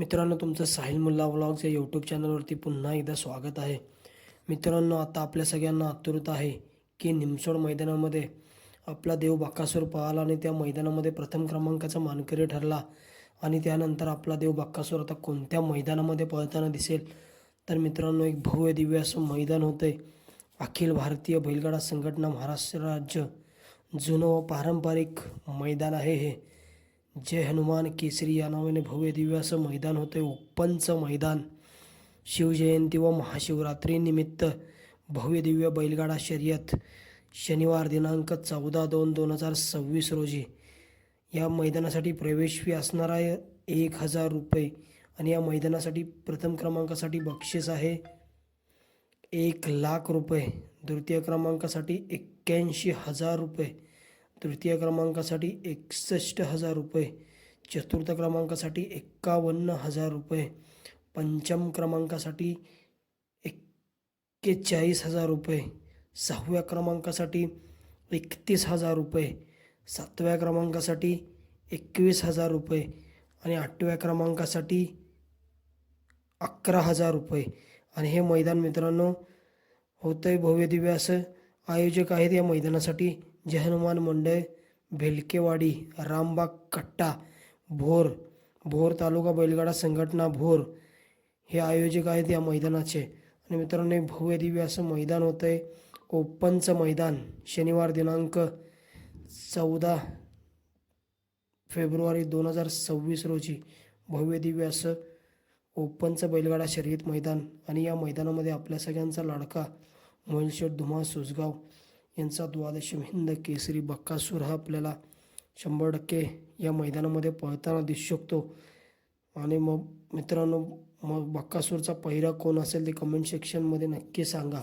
मित्रांनो तुमचं साहिल मुल्ला व्लॉग्स या यूट्यूब चॅनलवरती पुन्हा एकदा स्वागत आहे. मित्रांनो आता आपल्या सगळ्यांना आतुरता आहे की निमसोड मैदानामध्ये आपला देव बाक्कासूर पळाला आणि त्या मैदानामध्ये प्रथम क्रमांकाचा मानकरी ठरला आणि त्यानंतर आपला देव बाक्कासूर आता कोणत्या मैदानामध्ये पळताना दिसेल? तर मित्रांनो एक भव्य दिव्य असं मैदान होतं अखिल भारतीय बैलगाडा संघटना महाराष्ट्र राज्य. जुनं व पारंपरिक मैदान आहे हे. जय हनुमान केसरी या नावाने भव्य दिव्य असं मैदान होतं ओपनचं मैदान. शिवजयंती व महाशिवरात्रीनिमित्त भव्य दिव्य बैलगाडा शर्यत शनिवार दिनांक चौदा दोन दोन हजार सव्वीस रोजी. या मैदानासाठी प्रवेश फी असणार आहे एक हजार रुपये आणि या मैदानासाठी प्रथम क्रमांकासाठी बक्षीस आहे एक लाख रुपये. द्वितीय क्रमांकासाठी एक्क्याऐंशी हजार रुपये. तृतीय क्रमांकासाठी एकसष्ट हजार रुपये चतुर्थ क्रमांकासाठी एक्कावन्न हजार रुपये पंचम क्रमांकासाठी एक्केचाळीस हजार रुपये सहाव्या क्रमांकासाठी एकतीस हजार रुपये सातव्या क्रमांकासाठी एकवीस हजार रुपये आणि आठव्या क्रमांकासाठी अकरा हजार रुपये. आणि हे मैदान मित्रांनो होतं आहे भव्य दिव्य असं आयोजक आहेत या मैदानासाठी जय हनुमान मंडळ भेलकेवाडी रामबाग कट्टा भोर भोर तालुका बैलगाडा संघटना भोर हे आयोजक आहेत या मैदानाचे. आणि मित्रांनो भव्य दिव्य असं मैदान होतं आहे ओपनचं मैदान शनिवार दिनांक चौदा फेब्रुवारी दोन हजार सव्वीस रोजी. भव्य दिव्य असं ओपनचं बैलगाडा शर्यत मैदान. आणि या मैदानामध्ये आपल्या सगळ्यांचा लाडका मोहिलशेठ धुमा सुसगाव यांचा द्वादशम हिंद केसरी बक्कासूर हा आपल्याला शंभर टक्के या मैदानामध्ये पळताना दिसू शकतो. आणि मग मित्रांनो मग बक्कासूरचा पहिरा कोण असेल ते कमेंट सेक्शनमध्ये नक्की सांगा.